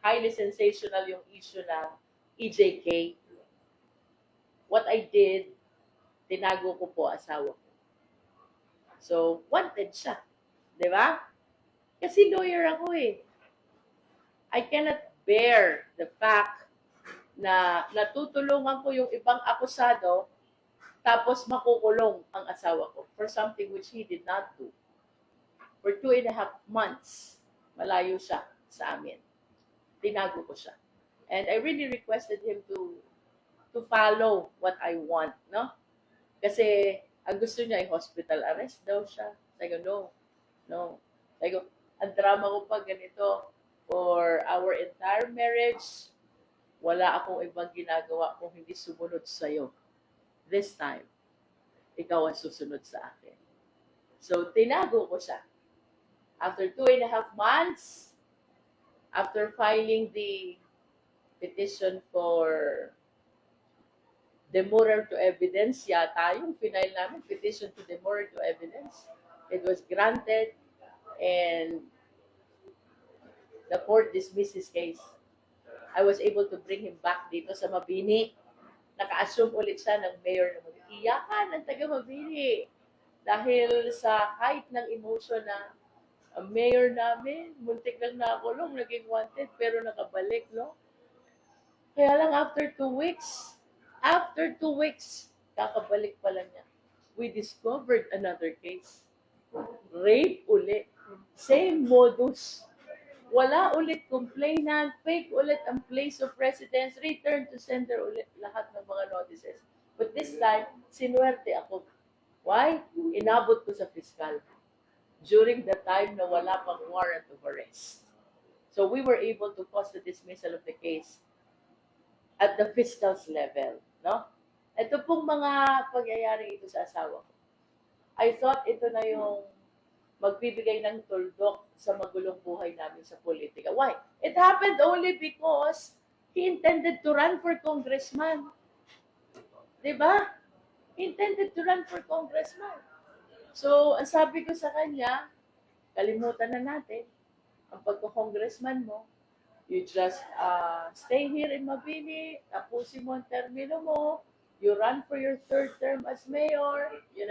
highly sensational yung issue ng EJK. What I did, tinago ko po asawa ko. So, wanted siya. Di ba? Kasi lawyer ako eh. I cannot bear the fact na natutulungan ko yung ibang akusado tapos makukulong ang asawa ko for something which he did not do. For two and a half months, malayo siya sa amin. Tinago ko siya. And I really requested him to to follow what I want, no? Kasi ang gusto niya ay hospital arrest daw siya. Sabi ko, no, no. Sabi ko, ang drama ko pa ganito, for our entire marriage, wala akong ibang ginagawa kung hindi sumunod sa'yo. This time, ikaw ang susunod sa akin. So, tinago ko siya. After two and a half months, after filing the petition for demurrer to evidence yata yung final namin, petition to demurrer to evidence. It was granted and the court dismissed his case. I was able to bring him back dito sa Mabini. Naka-assume ulit siya ng mayor ng Mabini. Iyakan ng taga Mabini. Dahil sa height ng emotion na ang mayor namin, muntik lang nakulong, naging wanted, pero nakabalik, no? Kaya lang after two weeks, after two weeks, kakabalik pala niya. We discovered another case. Rape uli. Same modus. Wala ulit complainant, fake ulit ang place of residence, return to sender ulit lahat ng mga notices. But this time, sinuwerte ako. Why? Inabot ko sa fiscal during the time na wala pang warrant of arrest. So we were able to cause the dismissal of the case at the fiscal's level. No? Ito pong mga pangyayari ito sa asawa ko. I thought ito na yung magbibigay ng tuldok sa magulong buhay namin sa politika. Why? It happened only because he intended to run for congressman. Di ba? He intended to run for congressman. So, ang sabi ko sa kanya, kalimutan na natin ang pagko-congressman mo. You just uh, stay here in Mabini, tapusin mo ang termino mo, you run for your third term as mayor, yun